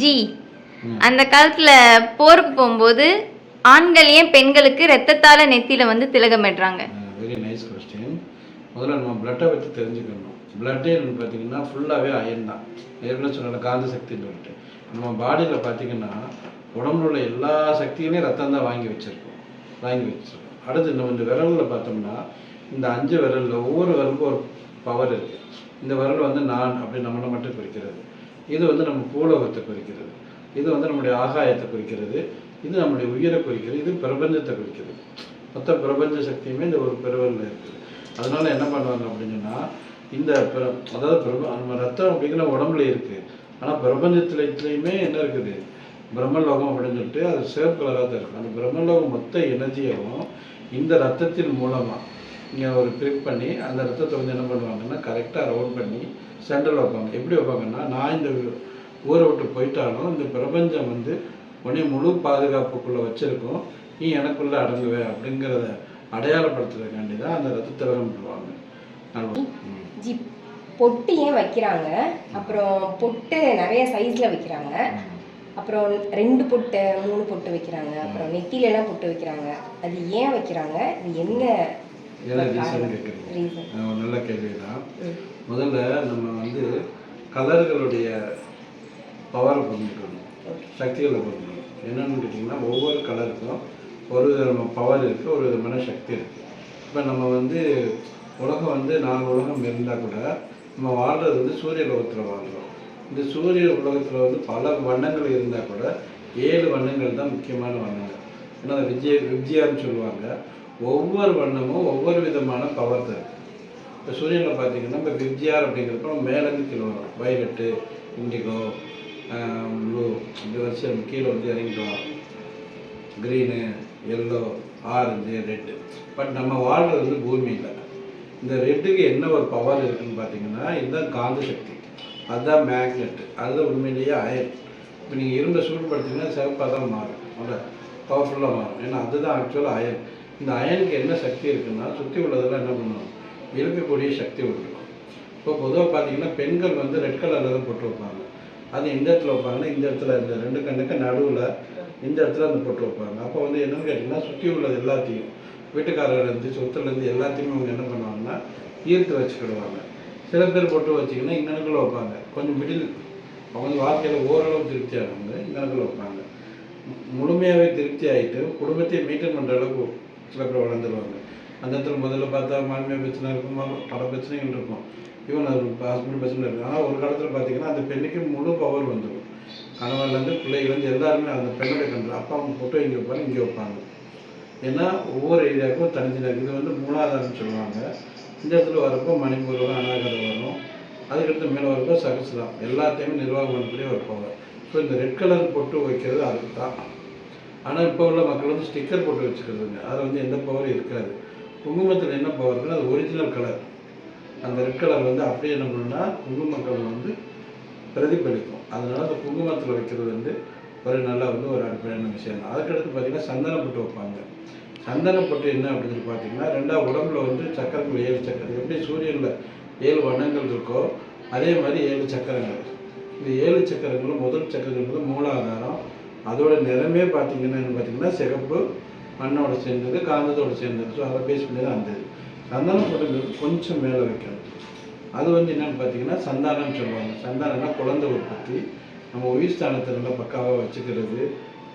G. அந்த காலத்துல போருக்கு போகும்போது ஆண்கள் ஏன் பெண்களுக்கு ரத்தத்தால நெத்தியில வந்து திலகம் திலகமிடுறாங்க வெரி நைஸ் கொஸ்டின் முதல்ல நம்ம பிளட்டை பற்றி தெரிஞ்சுக்கணும். பிளட்டே பார்த்தீங்கன்னா ஃபுல்லாகவே அயன் தான். ஏற்கனவே சொன்ன காந்த சக்தின்னு சொல்லிட்டு. நம்ம பாடியில் பார்த்தீங்கன்னா உடம்புல உள்ள எல்லா சக்திகளையும் ரத்தம் தான் வாங்கி வச்சுருக்கோம். வாங்கி வச்சுருக்கோம். அடுத்து நம்ம இந்த விரலில் பார்த்தோம்னா இந்த அஞ்சு விரலில் ஒவ்வொரு விரலுக்கும் ஒரு பவர் இருக்குது இந்த விரல் வந்து நான் அப்படி நம்மளை மட்டும் குறிக்கிறது இது வந்து நம்ம பூலோகத்தை குறிக்கிறது. இது வந்து நம்முடைய ஆகாயத்தை குறிக்கிறது. இது நம்முடைய உயிரை குறிக்கிறது. இது பிரபஞ்சத்தை குறிக்கிறது. மொத்த பிரபஞ்ச சக்தியுமே இந்த ஒரு பெருவரில் இருக்குது. அதனால என்ன பண்ணுவாங்க அப்படின்னு சொன்னால் இந்த பிர- அதாவது பிரப நம்ம ரத்தம் அப்படிங்கிற உடம்புல இருக்குது ஆனால் பிரபஞ்சத்துலேயுமே என்ன இருக்குது? பிரம்மலோகம் அப்படின்னு சொல்லிட்டு அது சேர் கலராக தான் இருக்கும். அந்த பிரம்மலோகம் மொத்த எனர்ஜியாகவும் இந்த ரத்தத்தின் மூலமாக இங்கே ஒரு பிரிக் பண்ணி அந்த ரத்தத்தை வந்து என்ன பண்ணுவாங்கன்னா கரெக்டாக ரவுண்ட் பண்ணி சென்டரில் வைப்பாங்க. எப்படி வைப்பாங்கன்னா நான் இந்த ஊரை விட்டு போயிட்டாலும் இந்த பிரபஞ்சம் வந்து உன்னை முழு பாதுகாப்புக்குள்ளே வச்சிருக்கோம். நீ எனக்குள்ளே அடங்குவே அப்படிங்கிறத அடையாளப்படுத்துறதுக்காண்டி தான் அந்த ரத்தத்தை பண்ணுவாங்க. ஜி பொட்டு ஏன் வைக்கிறாங்க? அப்புறம் பொட்டு நிறைய சைஸ்ல வைக்கிறாங்க. அப்புறம் ரெண்டு பொட்டு மூணு பொட்டு வைக்கிறாங்க. அப்புறம் நெத்தில எல்லாம் பொட்டு வைக்கிறாங்க. அது ஏன் வைக்கிறாங்க? இது என்ன ரீசன் கேட்குறீங்க? நல்ல கேள்வி தான் முதல்ல நம்ம வந்து கலர்களுடைய பவரை புரிஞ்சுக்கணும். சக்திகளை புரிஞ்சுக்கணும். என்னன்னு கேட்டிங்கன்னா ஒவ்வொரு கலருக்கும் ஒரு விதமான பவர் இருக்குது ஒரு விதமான சக்தி இருக்குது இப்போ நம்ம வந்து உலகம் வந்து நாலு உலகம் இருந்தால் கூட நம்ம வாழ்கிறது வந்து சூரிய உலகத்தில் வாழ்கிறோம் இந்த சூரிய உலகத்தில் வந்து பல வண்ணங்கள் இருந்தால் கூட ஏழு வண்ணங்கள் தான் முக்கியமான வண்ணங்கள். ஏன்னா விஜய விஜயான்னு சொல்லுவாங்க. ஒவ்வொரு வண்ணமும் ஒவ்வொரு விதமான பவர் தரும் இப்போ சூரியனில் பார்த்தீங்கன்னா இப்போ விப்ஜிஆர் அப்படிங்கிறப்ப மேலேருந்து கீழே வரும். வயலட்டு இண்டிகோ ப்ளூ இப்படி வச்சு நம்ம கீழே வந்து இறங்கிட்டோம். Green yellow orange red but நம்ம வாழ்கிறது வந்து பூமியில் இந்த ரெட்டுக்கு என்ன ஒரு பவர் இருக்குதுன்னு பார்த்தீங்கன்னா இதுதான் காந்த சக்தி. அதுதான் மேக்னெட்டு அதுதான் உண்மையிலேயே அயர் இப்போ நீங்கள் இரும்பை சூடுபடுத்திங்கன்னா சிவப்பாக தான் மாறும். அவ்வளோ பவர்ஃபுல்லாக மாறும். ஏன்னா அதுதான் ஆக்சுவலாக அயன் இந்த அயனுக்கு என்ன சக்தி இருக்குன்னா சுற்றி உள்ளதெல்லாம் என்ன பண்ணும்? இருக்கக்கூடிய சக்தி உண்டு. இப்போ பொதுவாக பார்த்தீங்கன்னா பெண்கள் வந்து ரெட் கலரில் தான் போட்டு வைப்பாங்க. அது இந்த இடத்துல வைப்பாங்கன்னா இந்த இடத்துல இந்த ரெண்டு கண்ணுக்கு நடுவில் இந்த இடத்துல அந்த போட்டு வைப்பாங்க. அப்போ வந்து என்னென்னு கேட்டிங்கன்னா சுற்றி உள்ளது எல்லாத்தையும் வீட்டுக்காரர்லேருந்து சொத்துலேருந்து எல்லாத்தையுமே அவங்க என்ன பண்ணுவாங்கன்னா ஈர்த்து வச்சுக்கிடுவாங்க. சில பேர் போட்டு வச்சிங்கன்னா இங்கனக்குள்ள வைப்பாங்க. கொஞ்சம் மிடில் அவங்க வாழ்க்கையில் ஓரளவு திருப்தி ஆனவங்க இங்கனக்குள்ள வைப்பாங்க. முழுமையாகவே திருப்தி ஆகிட்டு குடும்பத்தையே மெயின்டைன் பண்ணுற அளவுக்கு சில பேர் வளர்ந்துருவாங்க. அந்த இடத்துல முதல்ல பார்த்தா மாமியார் பிரச்சனை இருக்கும் பல பிரச்சனைகள் இருக்கும். ஈவன் அது ஹஸ்பண்ட் பிரச்சனை இருக்கும் ஆனால் ஒரு காலத்தில் பார்த்தீங்கன்னா அந்த பெண்ணுக்கு முழு பவர் வந்துடும் கணவன்லேருந்து பிள்ளைகள்லேருந்து எல்லாருமே அந்த பெண்ணுடைய கண்டு அப்பா அவங்க ஃபோட்டோ இங்கே வைப்பாங்க இங்கே வைப்பாங்க. ஏன்னா ஒவ்வொரு ஏரியாவுக்கும் தனித்தனியாக இருக்குது இது வந்து மூலாதாரம்னு சொல்லுவாங்க. இந்த இடத்துல வரப்போ மணிப்பூர் வரும் அனாகரை வரும். அதுக்கடுத்து மேலே வரப்போ சகசிரம் எல்லாத்தையுமே நிர்வாகம் பண்ணக்கூடிய ஒரு பவர் ஸோ இந்த ரெட் கலர் பொட்டு வைக்கிறது அதுக்கு தான் ஆனால் இப்போ உள்ள மக்கள் வந்து ஸ்டிக்கர் போட்டு வச்சுக்கிறதுங்க. அதில் வந்து எந்த பவரும் இருக்காது. குங்குமத்தில் என்ன பவர் இருக்குன்னா அது ஒரிஜினல் கலர் அந்த ரெட் கலர் வந்து அப்படியே என்ன பண்ணுன்னா குங்கும வந்து பிரதிபலிக்கும். அதனால் அந்த குங்குமத்தில் வைக்கிறது வந்து ஒரு நல்லா வந்து ஒரு அடிப்படையான விஷயம். தான் அதுக்கடுத்து பார்த்தீங்கன்னா சந்தனப்பட்டு வைப்பாங்க. சந்தனப்பட்டு என்ன அப்படின்னு சொல்லி பார்த்தீங்கன்னா ரெண்டாவது உடம்புல வந்து சக்கரங்கள் ஏழு சக்கரம் எப்படி சூரியனில் ஏழு வண்ணங்கள் இருக்கோ அதே மாதிரி ஏழு சக்கரங்கள். இந்த ஏழு சக்கரங்களும் முதல் சக்கரங்கள் வந்து மூலாதாரம். அதோட நிறமே பார்த்தீங்கன்னா என்ன பார்த்தீங்கன்னா சிகப்பு மண்ணோடு சேர்ந்தது காந்தத்தோட சேர்ந்தது. ஸோ அதை பேஸ் பண்ணி தான் அந்த இது. சந்தன கொஞ்சம் மேலே வைக்கணும். அது வந்து என்னன்னு பார்த்தீங்கன்னா சந்தானம் சொல்லுவாங்க. சந்தானம்னா குழந்தை உற்பத்தி. நம்ம உயிர் ஸ்தானத்தை நல்லா பக்காவாக வச்சுக்கிறது.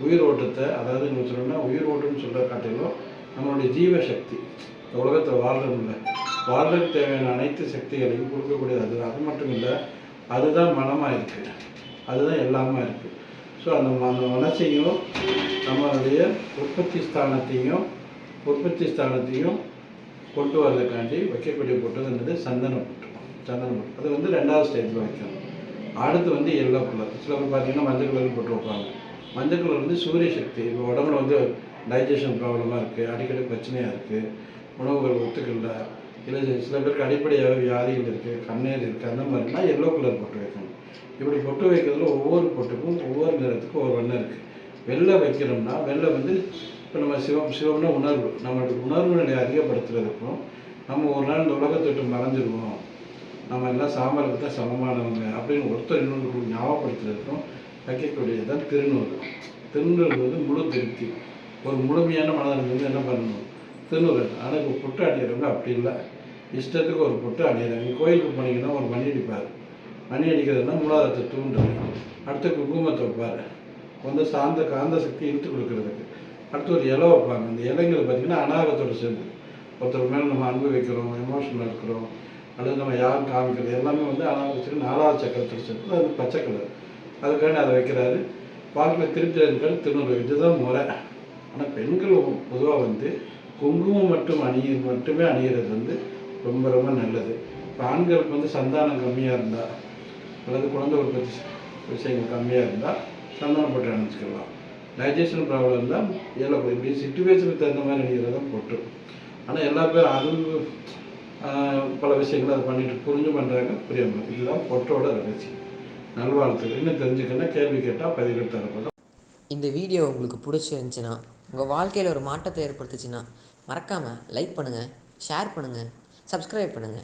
உயிர் ஓட்டத்தை அதாவது நம்ம சொல்லணும்னா உயிர் ஓட்டம்னு சொல்கிற காட்டிலும் நம்மளுடைய ஜீவ சக்தி இந்த உலகத்தில் வாழ்றோம்ல. வாழ்றதுக்கு தேவையான அனைத்து சக்திகளையும் கொடுக்கக்கூடியது அது. அது மட்டும் இல்லை அதுதான் மனமாக இருக்குது அதுதான் எல்லாமே இருக்குது ஸோ அந்த அந்த மனசையும் நம்மளுடைய உற்பத்தி ஸ்தானத்தையும் உற்பத்தி ஸ்தானத்தையும் கொண்டு வர்றதுக்காண்டி வைக்கக்கூடிய பொட்டதுன்றது சந்தன பொட்டு சந்தன பொட்டு அது வந்து ரெண்டாவது ஸ்டேஜில் வைக்கணும் அடுத்து வந்து எல்லோ கலர் சில பேர் பார்த்தீங்கன்னா மஞ்சள் கலர் போட்டு வைப்பாங்க. மஞ்சள் கலர் வந்து சூரிய சக்தி. இப்போ உடம்புல வந்து டைஜஷன் ப்ராப்ளமாக இருக்குது அடிக்கடி பிரச்சனையாக இருக்குது உணவுகள் ஒத்துக்கல. இல்லை சில பேருக்கு அடிப்படையாக வியாதிகள் இருக்குது கண்ணீர் இருக்குது அந்த மாதிரினா எல்லோ கலர் போட்டு வைக்கணும். இப்படி பொட்டு வைக்கிறதுல ஒவ்வொரு பொட்டுக்கும் ஒவ்வொரு நிறத்துக்கும் ஒரு வண்ணம் இருக்குது வெள்ளை வைக்கிறோம்னா வெள்ளை வந்து இப்போ நம்ம சிவம் சிவம்னா உணர்வு. நம்மளுடைய உணர்வு நிலையை அதிகப்படுத்துறதுக்கும் நம்ம ஒரு நாள் இந்த உலகத்தை விட்டு மறைஞ்சிருவோம். நம்ம எல்லாம் சாம்பலுக்கு தான் சமமானவங்க அப்படின்னு ஒருத்தர் இன்னொரு ஞாபகப்படுத்துறதுக்கும் வைக்கக்கூடியது தான் திருநூறு. திருநூறு வந்து முழு திருப்தி. ஒரு முழுமையான மனதன் வந்து என்ன பண்ணணும்? திருநூறு. ஆனால் இப்போ புட்டு அணியிறவங்க அப்படி இல்லை. இஷ்டத்துக்கு ஒரு புட்டு அணியிறாங்க. கோயிலுக்கு போனீங்கன்னா ஒரு மணி அடிப்பார் மணி அடிக்கிறதுனா மூலாதாரத்தை தூண்டுறது அடுத்து குங்குமத்தை வைப்பார். வந்து சாந்த காந்த சக்தி இழுத்து கொடுக்கறதுக்கு. அடுத்து ஒரு இலை வைப்பாங்க. அந்த இலைங்கிறது பார்த்திங்கன்னா அநாகத்தோடு சேர்ந்து. ஒருத்தர் மேலே நம்ம அன்பு வைக்கிறோம் எமோஷனல் இருக்கிறோம் அல்லது நம்ம யாரும் காமிக்கிறது எல்லாமே வந்து அநாகத்துக்கு நாலாவது சக்கரத்தில் சேர்ந்து அது பச்சை கலர் அதுக்காண்டி அதை வைக்கிறாரு. வாழ்க்கையில் திருப்தி இருக்கிறது திருநூறு இதுதான் முறை. ஆனால் பெண்கள் பொதுவாக வந்து குங்குமம் மட்டும் அணிய மட்டுமே அணியிறது வந்து ரொம்ப ரொம்ப நல்லது. இப்போ ஆண்களுக்கு வந்து சந்தானம் கம்மியாக இருந்தால் அல்லது குழந்தை உற்பத்தி விஷயங்கள் கம்மியாக இருந்தால் சந்தானம் போட்டு டைஜஷன் ப்ராப்ளம் இருந்தால் ஏழை இப்படி சுச்சுவேஷனுக்கு தகுந்த மாதிரி அணிகிறது தான் போட்டு. ஆனால் எல்லா பேரும் அது பல விஷயங்களை அதை பண்ணிட்டு புரிஞ்சு பண்ணுறாங்க புரியாமல் இதுதான் பொட்டோட ரகசியம். நல்வாழ்த்துக்கள். இன்னும் தெரிஞ்சுக்கணும் கேள்வி கேட்டால் பதிவு தரப்படும் இந்த வீடியோ உங்களுக்கு பிடிச்சிருந்துச்சின்னா உங்கள் வாழ்க்கையில் ஒரு மாற்றத்தை ஏற்படுத்துச்சுன்னா மறக்காமல் லைக் பண்ணுங்கள் ஷேர் பண்ணுங்கள் சப்ஸ்கிரைப் பண்ணுங்கள்